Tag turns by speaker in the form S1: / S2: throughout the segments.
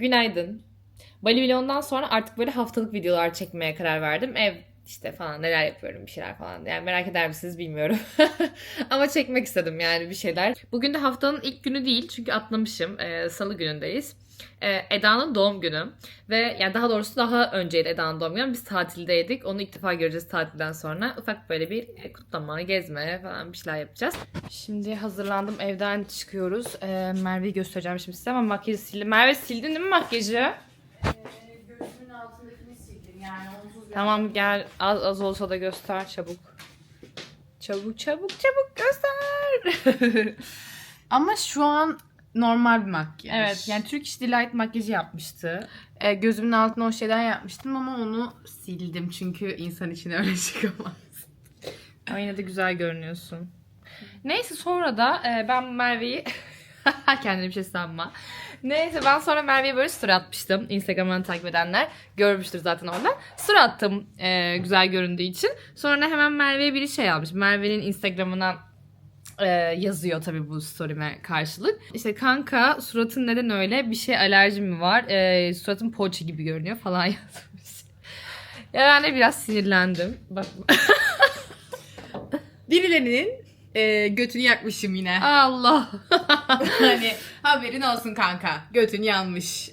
S1: Günaydın. Bali vlogundan sonra artık böyle haftalık videolar çekmeye karar verdim. Ev işte falan neler yapıyorum bir şeyler falan. Yani merak eder misiniz bilmiyorum. Ama çekmek istedim yani bir şeyler. Bugün de haftanın ilk günü değil çünkü atlamışım. Ee, Salı günündeyiz. Ee, Eda'nın doğum günü. Ve yani daha doğrusu daha önceydi Eda'nın doğum günü. Biz tatildeydik. Onu ilk defa göreceğiz tatilden sonra. Ufak böyle bir e, kutlama, gezme falan bir şeyler yapacağız. Şimdi hazırlandım. Evden çıkıyoruz. Ee, Merve'yi göstereceğim şimdi size ama makyajı sildim. Merve sildin değil mi makyajı?
S2: Gözümün altındakini sildim yani onsuz
S1: Tamam gel az az olsa da göster çabuk. Çabuk çabuk çabuk göster.
S2: Ama şu an normal bir makyaj.
S1: evet yani Türk İş Delight makyajı yapmıştı.
S2: E, gözümün altına o şeyden yapmıştım ama onu sildim çünkü insan içine öyle çıkamaz.
S1: Ama yine de güzel görünüyorsun. Neyse sonra da e, ben Merve'yi kendine bir şey sanma. Neyse ben sonra Merve'ye böyle story atmıştım. Instagram'dan takip edenler görmüştür zaten oradan. Story attım e, güzel göründüğü için. Sonra hemen Merve'ye biri şey almış. Merve'nin Instagram'ına e, yazıyor tabii bu story'me karşılık. İşte kanka suratın neden öyle? Bir şey alerjim mi var? E, suratın poğaça gibi görünüyor falan yazmış. Ya ben de biraz sinirlendim. Bak
S2: Birilerinin e, götünü yakmışım yine.
S1: Allah.
S2: hani haberin olsun kanka. Götün yanmış.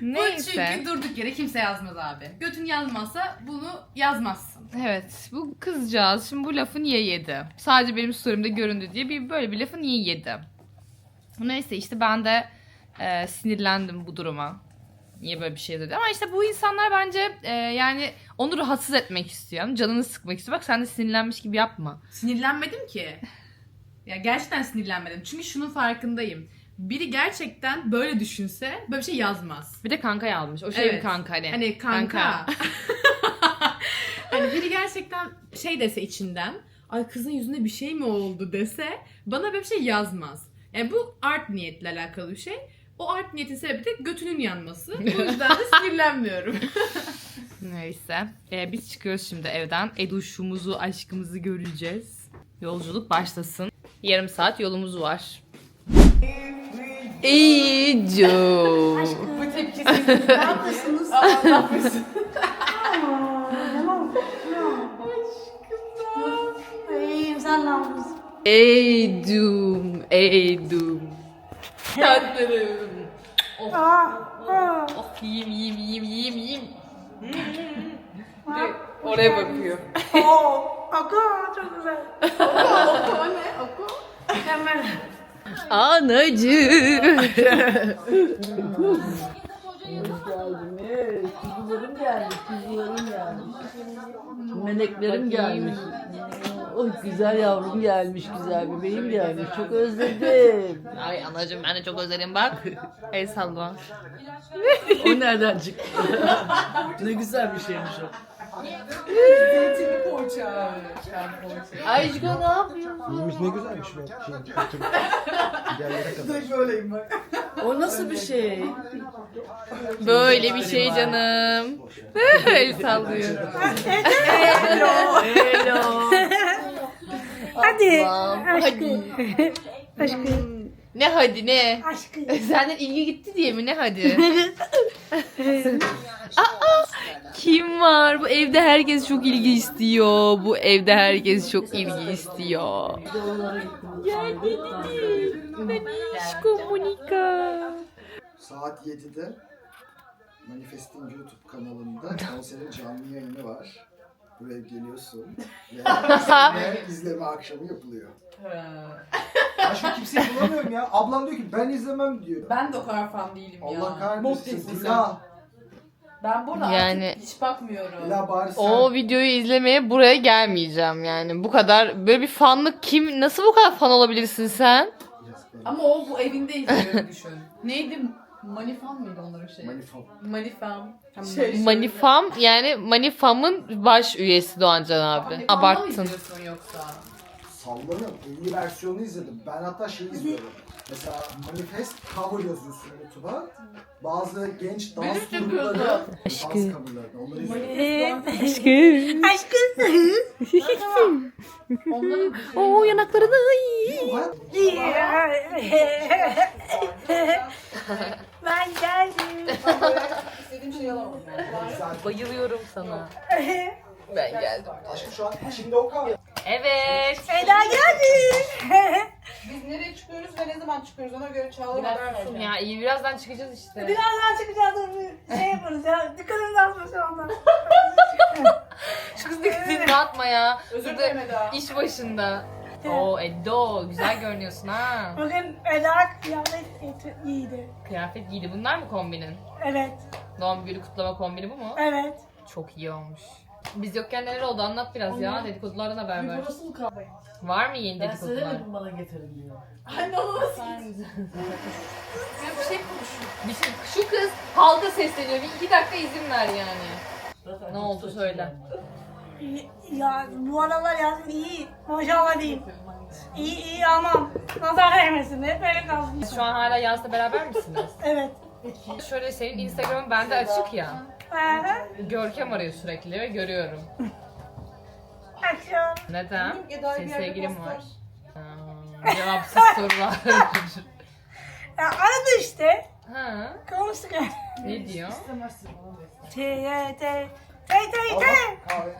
S2: Bu
S1: Neyse.
S2: çünkü durduk yere kimse yazmaz abi. Götün yazmazsa bunu yazmazsın.
S1: Evet bu kızcağız şimdi bu lafı niye yedi? Sadece benim story'imde göründü diye bir böyle bir lafı niye yedi? Neyse işte ben de e, sinirlendim bu duruma. Niye böyle bir şey dedi? Ama işte bu insanlar bence e, yani onu rahatsız etmek istiyor. Yani Canını sıkmak istiyor. Bak sen de sinirlenmiş gibi yapma.
S2: Sinirlenmedim ki. Ya gerçekten sinirlenmedim. Çünkü şunun farkındayım. Biri gerçekten böyle düşünse böyle bir şey yazmaz.
S1: Bir de kanka yazmış. O şey
S2: Evet.
S1: kanka hani.
S2: Hani kanka. hani biri gerçekten şey dese içinden ay kızın yüzünde bir şey mi oldu dese bana böyle bir şey yazmaz. Yani bu art niyetle alakalı bir şey. O art niyetin sebebi de götünün yanması. Bu yüzden de sinirlenmiyorum.
S1: Neyse. E, biz çıkıyoruz şimdi evden. Eduşumuzu, aşkımızı göreceğiz. Yolculuk başlasın. Yarım saat yolumuz var. Ecu.
S2: bu tepkisiz.
S3: Ne yapıyorsunuz?
S2: ne yapıyorsun?
S3: Yapıyorsun?
S1: Edum, Edum. Tatlım. Oh,
S3: aa.
S1: oh yiyeyim, yiyeyim, yiyeyim, yiyeyim, yiyeyim. Oraya bakıyor.
S3: Oo, Oku çok güzel.
S2: Oku ne? Oku.
S3: Hemen.
S1: Anacığım.
S4: Kuzularım gelmiş. Meleklerim gelmiş. Oh güzel yavrum gelmiş, güzel bebeğim gelmiş. Çok özledim.
S1: Ay anacığım ben de çok özledim bak. El salla.
S4: O nereden çıktı? ne güzel bir şeymiş o.
S2: Zeytinli poğaça.
S4: Ayşko ne yapıyorsun?
S5: İyiymiş ne güzelmiş bu şey.
S2: Böyleyim bak.
S4: O nasıl bir şey?
S1: Böyle bir şey canım. El sallıyor.
S4: Hello.
S3: Hadi.
S1: Allah'ım,
S3: Aşkım. Aşkım.
S1: Ne hadi ne?
S3: Aşkım.
S1: Senden ilgi gitti diye mi ne hadi? Aa, kim var? Bu evde herkes çok ilgi istiyor. Bu evde herkes çok ilgi istiyor. Gel benim. Benişko Monika.
S5: Saat 7'de Manifest'in YouTube kanalında konserin canlı yayını var. Buraya geliyorsun ve izleme, izleme akşamı yapılıyor. Başka kimseyi bulamıyorum ya. Ablam diyor ki ben izlemem diyor.
S2: Ben de o kadar fan değilim ya.
S5: Allah
S2: dizisi.
S5: Dila.
S2: Ben burada
S1: Yani-
S2: artık hiç bakmıyorum.
S5: Dila bari sen.
S1: O videoyu izlemeye buraya gelmeyeceğim yani. Bu kadar böyle bir fanlık kim nasıl bu kadar fan olabilirsin sen?
S2: Ama o bu evinde izliyor düşün. Neydi? Manifam mıydı onların şeyi?
S5: Manifam.
S2: Manifam. Şey,
S1: Manifam yani Manifam'ın baş üyesi Doğancan abi. Abarttın.
S2: yoksa?
S5: sallanıyor. En iyi versiyonu izledim. Ben hatta şey izliyorum. Mesela Manifest cover yazıyorsun YouTube'a. Bazı genç dans
S2: Manifest
S5: grupları dans coverlarını onları izliyorum.
S3: Ee,
S1: Aşkım.
S3: Aşkım.
S2: Onların
S1: Oo yanaklarını.
S5: Hayat
S3: ben geldim.
S5: güzel.
S1: Bayılıyorum sana. Ben geldim.
S5: Aşkım şu an içinde o kadar.
S1: Evet.
S3: Eda geldi.
S6: Biz nereye çıkıyoruz ve ne zaman çıkıyoruz ona göre Çağla haber vereceğim.
S1: Ya iyi birazdan çıkacağız işte.
S3: Birazdan çıkacağız bir şey yaparız ya. Dikkatimizi alma şu anda.
S1: Şu kız dikkatini dağıtma ya.
S6: Özür
S1: Burada
S6: dilerim Eda.
S1: İş başında. Oo Edo güzel görünüyorsun ha.
S3: Bugün Eda kıyafet giydi- giydi.
S1: Kıyafet giydi. Bunlar mı kombinin?
S3: Evet,
S1: Doğum günü kutlama kombini bu mu?
S3: evet.
S1: Çok iyi olmuş. Biz yokken neler oldu anlat biraz ya. Dedikodulardan haber
S4: Bir
S1: ver.
S4: burası mı kaldı?
S1: Var mı yeni
S4: Ben
S1: dedikodular?
S4: söylemedim bana getirin diyor.
S6: Anne olmaz.
S2: bir şey konuşuyor.
S1: Bir şey, şu kız halka sesleniyor. Bir iki dakika izin ver yani.
S4: Zaten
S1: Ne oldu söyle.
S3: Ya bu aralar yazın iyi. Maşallah diyeyim. İyi iyi aman. Nazar değmesin. Hep böyle kalsın.
S1: Siz şu an hala Yaz'la beraber misiniz?
S3: Evet.
S1: Şöyle senin Instagram'ın bende açık ya. Görkem arıyor sürekli ve görüyorum.
S3: akşam.
S1: Neden? Senin sevgilin var. Aa, cevapsız sorular.
S3: Ya aradı işte.
S1: ha,
S3: Konuştuk
S1: ne diyor?
S3: T, T, T. T, T, T.
S5: Kahve.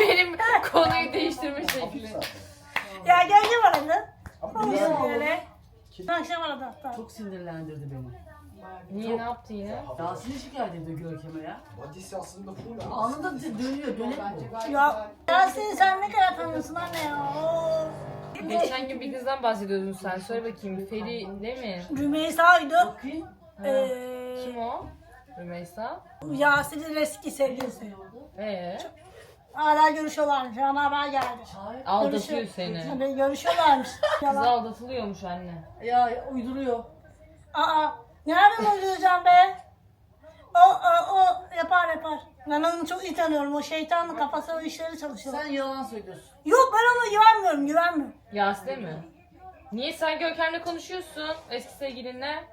S1: Benim konuyu değiştirme şekli.
S3: Ya geldim aradı.
S5: Ama
S3: Konuştuk
S5: bilmiyorum.
S3: öyle. Akşam aradı hatta.
S4: Çok sinirlendirdi beni.
S1: Niye ne yaptı yine?
S4: Yasin'i şikayet ediyor Görkem'e ya.
S5: Vadisi aslında full.
S4: Anında dönüyor, dönüp bu.
S3: Ya Yasin sen ne kadar tanıyorsun anne ya. Oo.
S1: Geçen gün bir kızdan bahsediyordun sen. Söyle bakayım. Feri değil mi?
S3: Rümeysa'ydı.
S4: Bakayım.
S3: Ee,
S1: Kim o? Rümeysa.
S3: Yasin'in eski sevgilisi.
S1: Ee,
S3: Hala görüşüyorlarmış. Bana haber geldi.
S4: Hayır.
S1: aldatıyor
S3: Görüşüyor-
S1: seni.
S3: Tabii görüşüyorlarmış.
S1: Kız
S3: Yalan.
S1: aldatılıyormuş anne.
S4: Ya uyduruyor.
S3: Aa, nereden uyduracağım be? O, o, o yapar yapar. Ben onu çok iyi tanıyorum. O şeytanın kafası o işleri çalışıyor.
S4: Sen yalan söylüyorsun.
S3: Yok ben ona güvenmiyorum, güvenmiyorum.
S1: Yasle mi? Niye sen Görkem'le konuşuyorsun eski sevgilinle?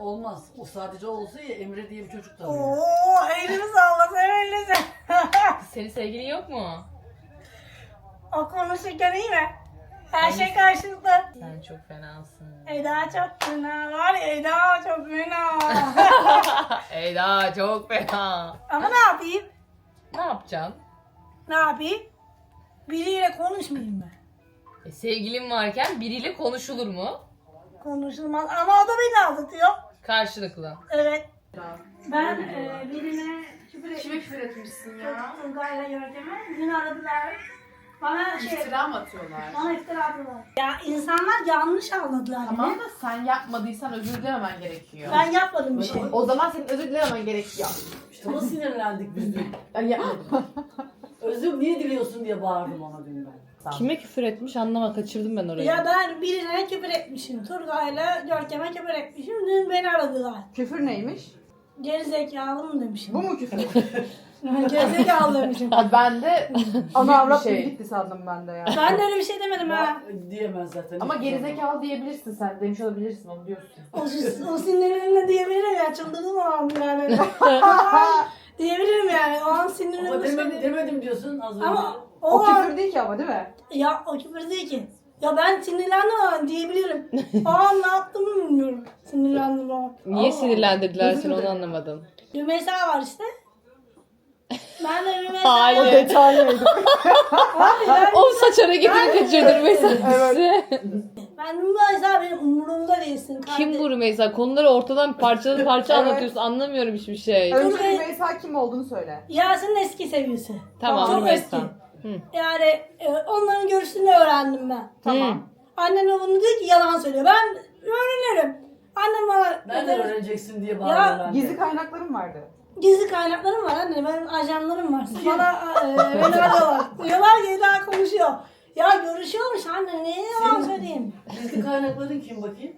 S4: Olmaz. O sadece olsa ya Emre diye bir çocuk tanıyor.
S3: Oo, elini salla, sen elini.
S1: Senin sevgilin yok mu?
S3: o konuşurken iyi mi? Her şey karşılıklı.
S1: Sen çok fenasın.
S3: Eda çok fena var ya, Eda çok fena.
S1: Eda çok fena.
S3: Ama ne yapayım?
S1: Ne yapacaksın?
S3: Ne yapayım? Biriyle konuşmayayım ben.
S1: E, sevgilin varken biriyle konuşulur mu?
S3: Konuşulmaz ama o da beni aldatıyor.
S1: Karşılıklı.
S3: Evet. Ben e, birine küfür
S2: Kime küfür etmişsin ya?
S3: Turgay'la Görkem'e dün aradılar. Bana şey,
S2: İftira mı atıyorlar?
S3: bana iftira attılar. Ya insanlar yanlış anladılar
S2: Tamam
S3: beni.
S2: da sen yapmadıysan özür dilememen gerekiyor.
S3: Ben yapmadım bir şey.
S2: O zaman senin özür dilememen gerekiyor.
S4: İşte ona sinirlendik biz dün.
S2: Ben yapmadım.
S4: Özür niye diliyorsun diye bağırdım ona dün ben.
S1: Kime küfür etmiş anlama kaçırdım ben orayı.
S3: Ya ben birine küfür etmişim. Turgay'la Görkem'e küfür etmişim. Dün beni aradılar.
S6: Küfür neymiş?
S3: Geri zekalı mı demişim.
S6: Bu mu küfür?
S3: Geri zekalı demişim.
S6: Ben de
S2: Ana avrat
S6: şey. gitti sandım ben de ya.
S3: Ben de öyle bir şey demedim ha.
S4: Diyemez zaten.
S2: Ama gerizekalı diyebilirsin sen. Demiş olabilirsin onu diyorsun.
S3: O, o sinirlerimle diyebilirim ya. Çıldırdım o an yani. diyebilirim yani. O an
S4: Ama
S3: sinirlerimle
S4: demedim,
S3: söyledim.
S4: demedim diyorsun az önce.
S3: Ama o,
S6: O
S3: an
S6: küfür değil ki ama değil mi?
S3: Ya o küfür değil ki. Ya ben sinirlendim ama diyebilirim. o an ne yaptığımı bilmiyorum. Sinirlendim o an.
S1: Niye sinirlendirdiler seni onu anlamadım.
S3: Rümeysa var işte. Ben de.
S1: Hayır.
S6: Detaylıydı.
S3: Abi ben,
S1: O saç hareketini kaçırdı mesela.
S3: ben Rümeysa benim umurumda değilsin.
S1: Kim
S3: kardeşim.
S1: bu Rümeysa? Konuları ortadan parça parça anlatıyorsun. Anlamıyorum hiçbir şey.
S6: Önce
S3: Rümey-
S6: Rümeysa kim olduğunu söyle.
S3: Yasin'in eski sevgilisi.
S1: Tamam
S3: Çok
S1: Rümeysa.
S3: eski.
S1: Hı.
S3: Yani e, onların görüşünü öğrendim ben.
S6: Tamam.
S3: Annem de bunu diyor ki yalan söylüyor. Ben öğrenirim. Annem bana...
S4: Nereden öğreneceksin diye bağırıyor ben de.
S6: Gizli kaynaklarım vardı.
S3: Gizli kaynaklarım var anne. Benim ajanlarım var. Bana e, beni arıyorlar. Diyorlar ki Eda konuşuyor. Ya görüşüyormuş anne. Niye yalan
S4: Senin-
S3: söyleyeyim?
S4: Gizli kaynakların kim bakayım?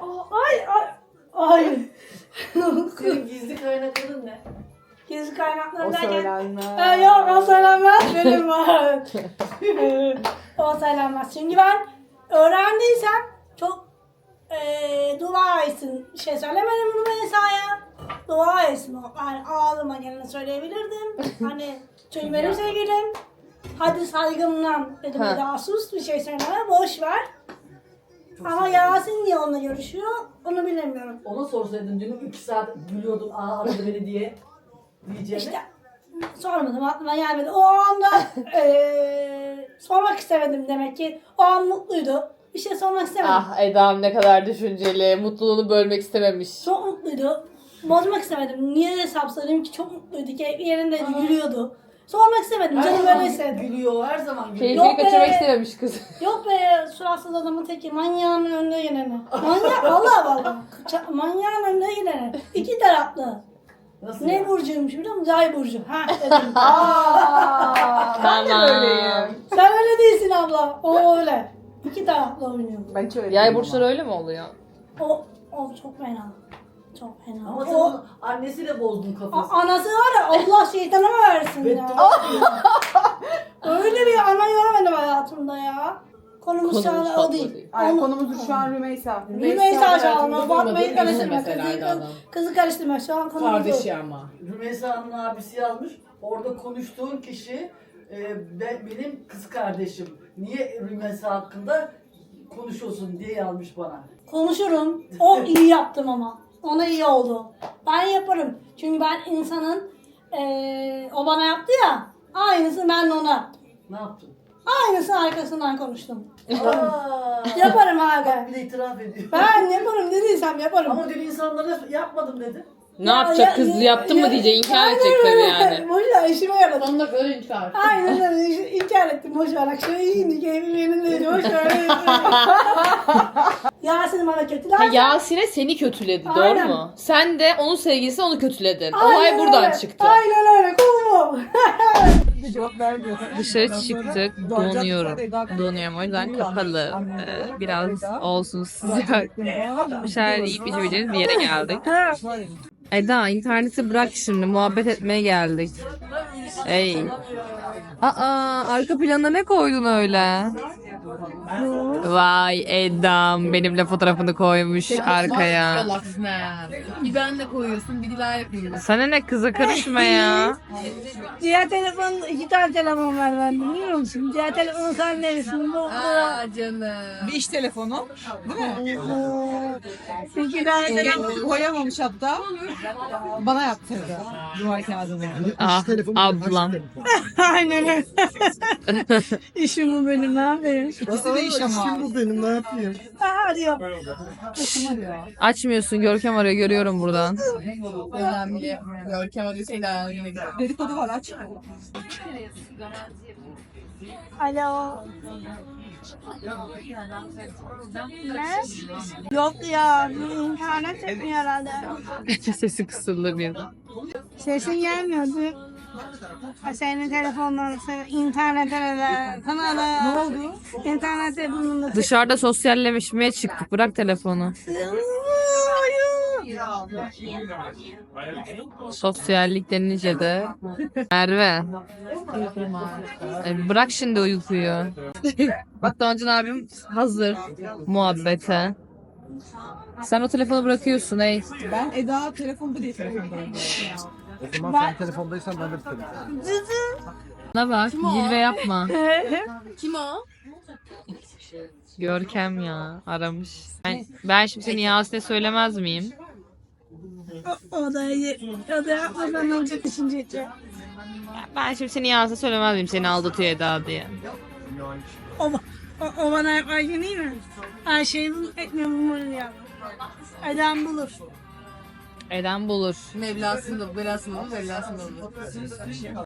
S3: Aa, Ay ay. Ay.
S4: Senin gizli kaynakların ne?
S3: Gizli kaynaklarım
S6: O
S3: derken.
S6: söylenmez.
S3: E, yok o söylenmez benim var. E, o saylanmaz. Çünkü ben öğrendiysem çok eee dua etsin. Bir şey söylemedim Rümeysa'ya. Dua etsin o. Yani ağzıma geleni söyleyebilirdim. hani çünkü benim sevgilim. Hadi saygımdan dedim
S1: Ha.
S3: daha sus bir şey söyleme boş ver. Ama Yasin niye onunla görüşüyor onu bilemiyorum.
S4: Ona sorsaydın dün 2 saat gülüyordun aa aradı beni diye. Diyeceğine.
S3: İşte sormadım aklıma gelmedi. O anda eee, sormak istemedim demek ki. O an mutluydu. Bir şey sormak istemedim.
S1: Ah Eda'm ne kadar düşünceli. Mutluluğunu bölmek istememiş.
S3: Çok mutluydu. Bozmak istemedim. Niye hesap sorayım ki çok mutluydu. Keyfi yerinde gülüyordu. Sormak istemedim.
S4: Her
S3: Canım
S4: zaman
S3: öyle istedi.
S4: Gülüyor her zaman gülüyor.
S1: Keyfini
S3: Yok be.
S1: kaçırmak istememiş kız.
S3: Yok be suratsız adamın teki manyağın önünde geleni. Manyak valla valla. Ça- Manyağın önünde geleni. İki taraflı.
S4: Nasıl
S3: Ne
S4: ya?
S3: burcuymuş biliyor musun? Yay burcu. Ha dedim.
S4: Aa, ben de
S1: Tamam.
S4: böyleyim.
S3: Sen öyle değilsin abla. O öyle. İki taraflı oynuyor.
S2: Ben hiç öyle
S1: Yay
S2: değilim
S1: burçları öyle mi oluyor?
S3: O, o çok fena. Çok fena.
S4: Ama sen
S3: o,
S4: onun annesiyle bozdun
S3: a-
S4: kafasını.
S3: anası var ya Allah şeytana mı versin ya. Öyle bir ana görmedim hayatımda ya. Konumuz şu an o değil.
S2: Ay
S3: Onu-
S2: konumuz şu an Rümeysa.
S3: Rümeysa şu an.
S2: hayatımızda
S3: Fatma'yı
S2: duymadığım
S3: karıştırma. Kızı,
S2: mesela adam.
S3: kızı karıştırma. Şu an konumuz
S2: Kardeşi
S3: o.
S2: ama.
S4: Rümeysa'nın abisi yazmış. Orada konuştuğun kişi e, be- benim kız kardeşim. Niye Rümeysa hakkında konuşuyorsun diye yazmış bana.
S3: Konuşurum. O iyi yaptım ama. Ona iyi oldu. Ben yaparım. Çünkü ben insanın eee, o bana yaptı ya. Aynısını ben de ona yaptım.
S4: Ne yaptın?
S3: Aynısını arkasından konuştum.
S4: Aa,
S3: Yaparım abi.
S4: bir de itiraf ediyor.
S3: Ben yaparım dediysem yaparım.
S4: Ama dün insanlara yapmadım dedi.
S1: Ne yapacak kız yaptın mı diyecek inkar edecek tabii yani.
S3: Boş ver işime yaradı.
S2: Sonuna kadar inkar.
S3: Aynen öyle iş- inkar ettim boş ver. Akşam iyiydi keyfim yerindeydi boş ver. Yasin bana kötüler.
S1: Ha, Yasin'e seni kötüledi doğru
S3: Aynen.
S1: mu? Sen de onun sevgilisi onu kötüledin.
S3: Aynen
S1: Olay buradan
S3: öyle.
S1: çıktı.
S3: Aynen öyle bu.
S1: Dışarı çıktık. Donuyorum. Donuyorum. O yüzden kapalı. Ee, biraz olsun sıcak. Dışarı yiyip içebiliriz bir yere geldik. Eda interneti bırak şimdi. Muhabbet etmeye geldik. Ey. Aa arka planda ne koydun öyle? Vay Eda'm benimle fotoğrafını koymuş arkaya.
S2: Bir ben de koyuyorsun, bir Dilara koyuyorsun.
S1: Sana ne kıza karışma ya.
S3: Diğer telefon, iki tane telefon var bende biliyor musun? Diğer telefonun sen neresinde?
S2: Aa canım.
S6: Bir iş telefonu. Değil mi?
S3: İki tane telefon.
S6: Kendim koyamamış hatta. Bana yaptırdı. Duvar kağıdını.
S1: Ah ablam.
S3: Aynen. İşim bu benim ne yapayım?
S6: İkisi de iş ama.
S5: bu benim ne yapayım?
S3: Hadi yok.
S1: Açmıyorsun Görkem arıyor görüyorum buradan.
S2: Önemli. Görkem hadi Seda.
S6: Dedikodu var aç.
S3: Alo. Ne? Yok ya, internet etmiyor herhalde.
S1: Sesi kısıldı birden.
S3: Sesin gelmiyordu. Ha, Senin telefondan internete de sana da. Ne oldu? İnternete bununla.
S1: Dışarıda sosyalleşmeye çıktık. Bırak telefonu. Sosyallik denince de Merve. E, bırak şimdi uykuyu. Bak Doğancan abim hazır muhabbete. Sen o telefonu bırakıyorsun ey.
S6: Ben Eda telefonda değil telefonda.
S5: O zaman sen telefondaysan ben de telefon.
S1: Bana bak zirve yapma.
S2: Kim o?
S1: Görkem ya aramış. Ben, ben şimdi seni Yasin'e söylemez miyim?
S3: O da iyi. O da yapmadan önce düşünecek.
S1: Ben şimdi seni Yasin'e söylemez miyim seni aldatıyor Eda diye.
S3: O, o, o bana yaparken değil mi? Her şeyi etmiyor bunu ya. Adam bulur.
S1: Eden bulur.
S2: Mevlasını, belasını, Mevlasını.